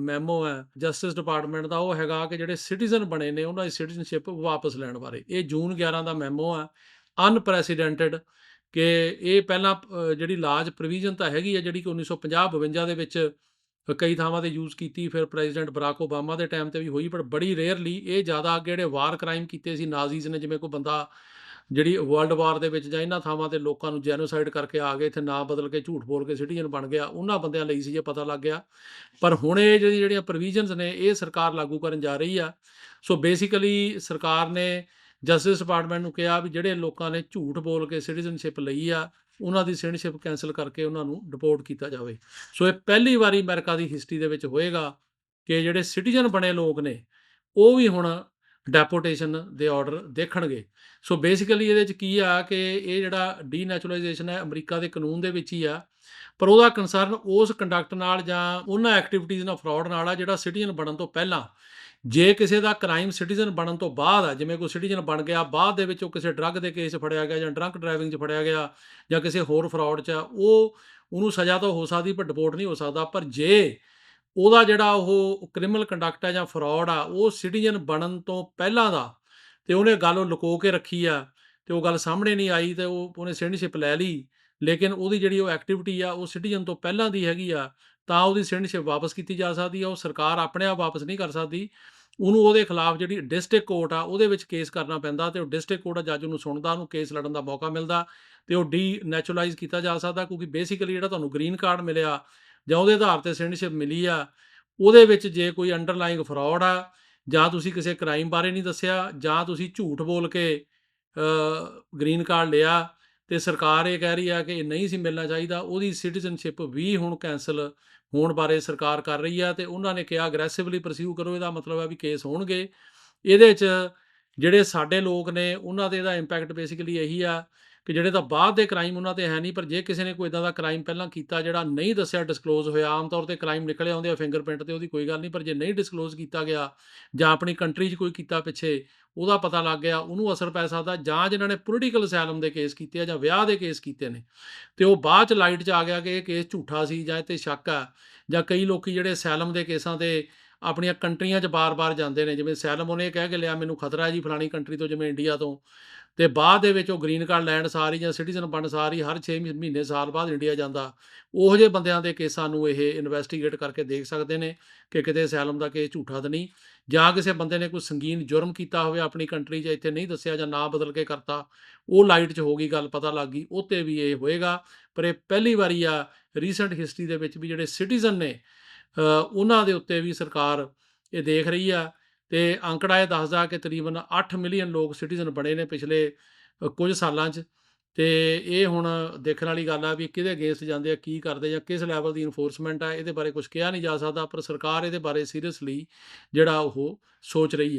Memo ਹੈ justice department ਦਾ ਉਹ ਹੈਗਾ ਕਿ ਜਿਹੜੇ ਸਿਟੀਜ਼ਨ ਬਣੇ ਨੇ, ਉਹਨਾਂ ਦੀ ਸਿਟੀਜ਼ਨਸ਼ਿਪ ਵਾਪਸ ਲੈਣ ਬਾਰੇ। ਇਹ ਜੂਨ 11 ਦਾ ਮੈਮੋ ਹੈ ਅਨਪ੍ਰੈਸੀਡੈਂਟਡ ਕਿ ਇਹ ਪਹਿਲਾਂ ਜਿਹੜੀ ਲਾਜ ਪ੍ਰੋਵੀਜ਼ਨ ਤਾਂ ਹੈਗੀ ਹੈ, ਜਿਹੜੀ ਕਿ 1950 52 ਦੇ ਵਿੱਚ ਕਈ ਥਾਵਾਂ ਤੇ ਯੂਜ਼ ਕੀਤੀ, ਫਿਰ ਪ੍ਰੈਜ਼ੀਡੈਂਟ ਬਰਾਕ ਓਬਾਮਾ ਦੇ ਟਾਈਮ ਤੇ ਵੀ ਹੋਈ ਪਰ ਬੜੀ ਰੇਅਰਲੀ ਇਹ ਜ਼ਿਆਦਾ ਅੱਗੇ ਜਿਹੜੇ ਵਾਰ ਕ੍ਰਾਈਮ ਕੀਤੇ ਸੀ ਨਾਜ਼ੀਜ਼ ਨੇ, ਜਿਵੇਂ ਕੋਈ ਬੰਦਾ ਜਿਹੜੀ ਵਰਲਡ ਵਾਰ ਦੇ ਵਿੱਚ ਜਾਂ ਇਹਨਾਂ ਥਾਵਾਂ ਤੇ ਲੋਕਾਂ ਨੂੰ ਜੈਨੋਸਾਈਡ ਕਰਕੇ ਆ ਗਏ ਇੱਥੇ ਨਾਂ ਬਦਲ ਕੇ ਝੂਠ ਬੋਲ ਕੇ ਸਿਟੀਜ਼ਨ ਬਣ ਗਿਆ, ਉਹਨਾਂ ਬੰਦਿਆਂ ਲਈ ਸੀ ਇਹ ਪਤਾ ਲੱਗ ਗਿਆ। ਪਰ ਹੁਣ ਇਹ ਜਿਹੜੀ ਜਿਹੜੀਆਂ ਪ੍ਰੋਵੀਜ਼ਨਸ ਨੇ, ਇਹ ਸਰਕਾਰ ਲਾਗੂ ਕਰਨ ਜਾ ਰਹੀ ਆ। ਸੋ ਬੇਸਿਕਲੀ ਸਰਕਾਰ ਨੇ ਜਸਟਿਸ ਡਿਪਾਰਟਮੈਂਟ ਨੂੰ ਕਿਹਾ ਵੀ ਜਿਹੜੇ ਲੋਕਾਂ ਨੇ ਝੂਠ ਬੋਲ ਕੇ ਸਿਟੀਜ਼ਨਸ਼ਿਪ ਲਈ ਆ, ਉਹਨਾਂ ਦੀ ਸਿਟੀਜ਼ਨਸ਼ਿਪ ਕੈਨਸਲ ਕਰਕੇ ਉਹਨਾਂ ਨੂੰ ਡਿਪੋਰਟ ਕੀਤਾ ਜਾਵੇ। ਸੋ ਇਹ ਪਹਿਲੀ ਵਾਰੀ ਅਮਰੀਕਾ ਦੀ ਹਿਸਟਰੀ ਦੇ ਵਿੱਚ ਹੋਏਗਾ ਕਿ ਜਿਹੜੇ ਸਿਟੀਜ਼ਨ ਬਣੇ ਲੋਕ ਨੇ, ਉਹ ਵੀ ਹੁਣ ਡੈਪੋਟੇਸ਼ਨ ਦੇ ਆਰਡਰ ਦੇਖਣਗੇ। ਸੋ ਬੇਸਿਕਲੀ ਇਹਦੇ ਚ ਕੀ ਆ ਕਿ ਇਹ ਜਿਹੜਾ ਡੀਨੈਚੁਰਲਾਈਜੇਸ਼ਨ ਹੈ ਅਮਰੀਕਾ ਦੇ ਕਾਨੂੰਨ ਦੇ ਵਿੱਚ ਹੀ ਆ ਪਰ ਉਹਦਾ ਕੰਸਰਨ ਉਸ ਕੰਡਕਟ ਨਾਲ ਜਾਂ ਉਹਨਾਂ ਐਕਟੀਵਿਟੀਜ਼ ਨਾਲ ਫਰਾਡ ਨਾਲ ਆ ਜਿਹੜਾ ਸਿਟੀਜ਼ਨ ਬਣਨ ਤੋਂ ਪਹਿਲਾਂ। ਜੇ ਕਿਸੇ ਦਾ ਕ੍ਰਾਈਮ ਸਿਟੀਜ਼ਨ ਬਣਨ ਤੋਂ ਬਾਅਦ ਆ ਜਿਵੇਂ ਕੋਈ ਸਿਟੀਜ਼ਨ ਬਣ ਗਿਆ ਬਾਅਦ ਦੇ ਵਿੱਚ ਉਹ ਕਿਸੇ ਡਰੱਗ ਦੇ ਕੇਸ 'ਚ ਫੜਿਆ ਗਿਆ ਜਾਂ ਡਰੰਕ ਡਰਾਈਵਿੰਗ 'ਚ ਫੜਿਆ ਗਿਆ ਜਾਂ ਕਿਸੇ ਹੋਰ ਫਰਾਡ 'ਚ ਆ, ਉਹ ਉਹਨੂੰ ਸਜ਼ਾ ਤਾਂ ਹੋ ਸਕਦੀ ਪਰ ਡਿਪੋਰਟ ਨਹੀਂ ਹੋ ਸਕਦਾ। ਪਰ ਜੇ ਉਹਦਾ ਜਿਹੜਾ ਉਹ ਕ੍ਰਿਮੀਨਲ ਕੰਡਕਟ ਹੈ ਜਾਂ ਫਰਾਡ ਆ, ਉਹ ਸਿਟੀਜ਼ਨ ਬਣਨ ਤੋਂ ਪਹਿਲਾਂ ਦਾ, ਤੇ ਉਹਨੇ ਗੱਲ ਉਹ ਲੁਕੋ ਕੇ ਰੱਖੀ ਆ, ਤੇ ਉਹ ਗੱਲ ਸਾਹਮਣੇ ਨਹੀਂ ਆਈ ਤੇ ਉਹ ਉਹਨੇ ਸਿਟੀਜ਼ਨਸ਼ਿਪ ਲੈ ਲਈ, ਲੇਕਿਨ ਉਹਦੀ ਜਿਹੜੀ ਉਹ ਐਕਟੀਵਿਟੀ ਆ, ਉਹ ਸਿਟੀਜ਼ਨ ਤੋਂ ਪਹਿਲਾਂ ਦੀ ਹੈਗੀ ਆ, ਤਾਂ ਉਹਦੀ ਸਿਟੀਜ਼ਨਸ਼ਿਪ ਵਾਪਸ ਕੀਤੀ ਜਾ ਸਕਦੀ ਆ, ਉਹ ਸਰਕਾਰ ਆਪਣੇ ਆਪ ਵਾਪਸ ਨਹੀਂ ਕਰ ਸਕਦੀ। ਉਹਨੂੰ ਉਹਦੇ ਖਿਲਾਫ ਜਿਹੜੀ ਡਿਸਟ੍ਰਿਕਟ ਕੋਰਟ ਆ, ਉਹਦੇ ਵਿੱਚ ਕੇਸ ਕਰਨਾ ਪੈਂਦਾ ਤੇ ਉਹ ਡਿਸਟ੍ਰਿਕਟ ਕੋਰਟ ਜੱਜ ਉਹਨੂੰ ਸੁਣਦਾ, ਉਹਨੂੰ ਕੇਸ ਲੜਨ ਦਾ ਮੌਕਾ ਮਿਲਦਾ, ਤੇ ਉਹ ਡੀ ਨੈਚੁਰਲਾਈਜ਼ ਕੀਤਾ ਜਾ ਸਕਦਾ, ਕਿਉਂਕਿ ਬੇਸਿਕਲੀ ਜਿਹੜਾ ਤੁਹਾਨੂੰ ਗ੍ਰੀਨ ਕਾਰਡ ਮਿਲਿਆ ਜਾਂ ਉਹਦੇ ਆਧਾਰ ਤੇ ਸਿਟੀਜ਼ਨਸ਼ਿਪ ਮਿਲੀ ਆ, ਉਹਦੇ ਵਿੱਚ ਜੇ ਕੋਈ ਅੰਡਰਲਾਈਂਗ ਫਰਾਡ ਆ, ਜਾਂ ਤੁਸੀਂ ਕਿਸੇ ਕ੍ਰਾਈਮ ਬਾਰੇ ਨਹੀਂ ਦੱਸਿਆ, ਜਾਂ ਤੁਸੀਂ ਝੂਠ ਬੋਲ ਕੇ ਗ੍ਰੀਨ ਕਾਰਡ ਲਿਆ ਤੇ ਸਰਕਾਰ ਇਹ ਕਹਿ ਰਹੀ ਆ ਕਿ ਇਹ ਨਹੀਂ ਸੀ ਮਿਲਣਾ ਚਾਹੀਦਾ, ਉਹਦੀ ਸਿਟੀਜ਼ਨਸ਼ਿਪ ਵੀ ਹੁਣ ਕੈਨਸਲ ਹੋਣ ਬਾਰੇ ਸਰਕਾਰ ਕਰ ਰਹੀ ਆ ਤੇ ਉਹਨਾਂ ਨੇ ਕਿਹਾ ਅਗਰੈਸਿਵਲੀ ਪਰਸਿਊ ਕਰੋ, ਇਹਦਾ ਮਤਲਬ ਆ ਵੀ ਕੇਸ ਹੋਣਗੇ। ਇਹਦੇ 'ਚ ਜਿਹੜੇ ਸਾਡੇ ਲੋਕ ਨੇ, ਉਹਨਾਂ ਤੇ ਇਹਦਾ ਇੰਪੈਕਟ ਬੇਸਿਕਲੀ ਇਹੀ ਆ ਕਿ ਜਿਹੜੇ ਤਾਂ ਬਾਅਦ ਦੇ ਕ੍ਰਾਈਮ ਉਹਨਾਂ ਤੇ ਹੈ ਨਹੀਂ, ਪਰ ਜੇ ਕਿਸੇ ਨੇ ਕੋਈ ਇਦਾਂ ਦਾ ਕ੍ਰਾਈਮ ਪਹਿਲਾਂ ਕੀਤਾ ਜਿਹੜਾ ਨਹੀਂ ਦੱਸਿਆ ਡਿਸਕਲੋਜ਼ ਹੋਇਆ, ਆਮ ਤੌਰ ਤੇ ਕ੍ਰਾਈਮ ਨਿਕਲੇ ਆਉਂਦੇ ਆ ਫਿੰਗਰਪ੍ਰਿੰਟ ਤੇ ਉਹਦੀ ਕੋਈ ਗੱਲ ਨਹੀਂ, ਪਰ ਜੇ ਨਹੀਂ ਡਿਸਕਲੋਜ਼ ਕੀਤਾ ਗਿਆ ਜਾਂ ਆਪਣੀ ਕੰਟਰੀ 'ਚ ਕੋਈ ਕੀਤਾ ਪਿੱਛੇ, ਉਹਦਾ ਪਤਾ ਲੱਗ ਗਿਆ, ਉਹਨੂੰ ਅਸਰ ਪੈ ਸਕਦਾ ਜਾਂ ਜਿਨ੍ਹਾਂ ਨੇ ਪੋਲੀਟੀਕਲ ਅਸਾਈਲਮ ਦੇ ਕੇਸ ਕੀਤੇ ਆ ਜਾਂ ਵਿਆਹ ਦੇ ਕੇਸ ਕੀਤੇ ਨੇ, ਤੇ ਉਹ ਬਾਅਦ ਚ ਲਾਈਟ 'ਚ ਆ ਗਿਆ ਕਿ ਇਹ ਕੇਸ ਝੂਠਾ ਸੀ ਜਾਂ ਇਹ ਤੇ ਸ਼ੱਕ ਆ, ਜਾਂ ਕਈ ਲੋਕੀ ਜਿਹੜੇ ਅਸਾਈਲਮ ਦੇ ਕੇਸਾਂ ਤੇ ਆਪਣੀਆਂ ਕੰਟਰੀਆਂ 'ਚ ਬਾਰ-ਬਾਰ ਜਾਂਦੇ ਨੇ, ਜਿਵੇਂ ਸੈਲਮ ਉਹਨੇ ਕਹਿ ਕੇ ਲਿਆ, ਮੈਨੂੰ ਖਤਰਾ ਹੈ ਜੀ ਫਲਾਣੀ ਕੰਟਰੀ ਤੋਂ, ਜਿਵੇਂ ਇੰਡੀਆ ਤੋਂ। ਤੇ ਬਾਅਦ ਦੇ ਵਿੱਚ ਉਹ ਗ੍ਰੀਨ ਕਾਰਡ ਲੈਣ ਸਾਰੀ ਜਾਂ ਸਿਟੀਜ਼ਨ ਬਣ ਸਾਰੀ ਹਰ 6 ਮਹੀਨੇ ਸਾਲ ਬਾਅਦ ਇੰਡੀਆ ਜਾਂਦਾ। ਉਹੋ ਜਿਹੇ ਬੰਦਿਆਂ ਦੇ ਕੇਸਾਂ ਨੂੰ ਇਹ ਇਨਵੈਸਟੀਗੇਟ ਕਰਕੇ ਦੇਖ ਸਕਦੇ ਨੇ ਕਿ ਕਿਤੇ ਅਸਾਈਲਮ ਦਾ ਕੇਸ ਝੂਠਾ ਤਾਂ ਨਹੀਂ। ਜਾਂ ਕਿਸੇ ਬੰਦੇ ਨੇ ਕੋਈ ਸੰਗੀਨ ਜੁਰਮ ਕੀਤਾ ਹੋਵੇ ਆਪਣੀ ਕੰਟਰੀ 'ਚ, ਇੱਥੇ ਨਹੀਂ ਦੱਸਿਆ ਜਾਂ ਨਾਂ ਬਦਲ ਕੇ ਕਰਤਾ, ਉਹ ਲਾਈਟ 'ਚ ਹੋ ਗਈ ਗੱਲ, ਪਤਾ ਲੱਗ ਗਈ। ਉਹ 'ਤੇ ਵੀ ਇਹ ਹੋਏਗਾ। ਪਰ ਇਹ ਪਹਿਲੀ ਵਾਰੀ ਆ ਰੀਸੈਂਟ ਹਿਸਟਰੀ ਦੇ ਵਿੱਚ ਵੀ ਜਿਹੜੇ ਸਿਟੀਜ਼ਨ ਨੇ ਉਹਨਾਂ ਦੇ ਉੱਤੇ ਵੀ ਸਰਕਾਰ ਇਹ ਦੇਖ ਰਹੀ ਆ। ਤੇ ਅੰਕੜਾ ਇਹ ਦੱਸਦਾ ਕਿ ਤਕਰੀਬਨ 8 ਮਿਲੀਅਨ ਲੋਕ ਸਿਟੀਜ਼ਨ ਬਣੇ ਨੇ ਪਿਛਲੇ ਕੁਝ ਸਾਲਾਂ 'ਚ। ਤੇ ਇਹ ਹੁਣ ਦੇਖਣ ਵਾਲੀ ਗੱਲ ਆ ਵੀ ਕਿਹਦੇ ਅਗੇਂਸਟ ਜਾਂਦੇ ਆ, ਕੀ ਕਰਦੇ ਜਾਂ ਕਿਸ ਲੈਵਲ ਦੀ ਇਨਫੋਰਸਮੈਂਟ ਆ, ਇਹਦੇ ਬਾਰੇ ਕੁਝ ਕਿਹਾ ਨਹੀਂ ਜਾ ਸਕਦਾ, ਪਰ ਸਰਕਾਰ ਇਹਦੇ ਬਾਰੇ ਸੀਰੀਅਸਲੀ ਜਿਹੜਾ ਉਹ ਸੋਚ ਰਹੀ ਹੈ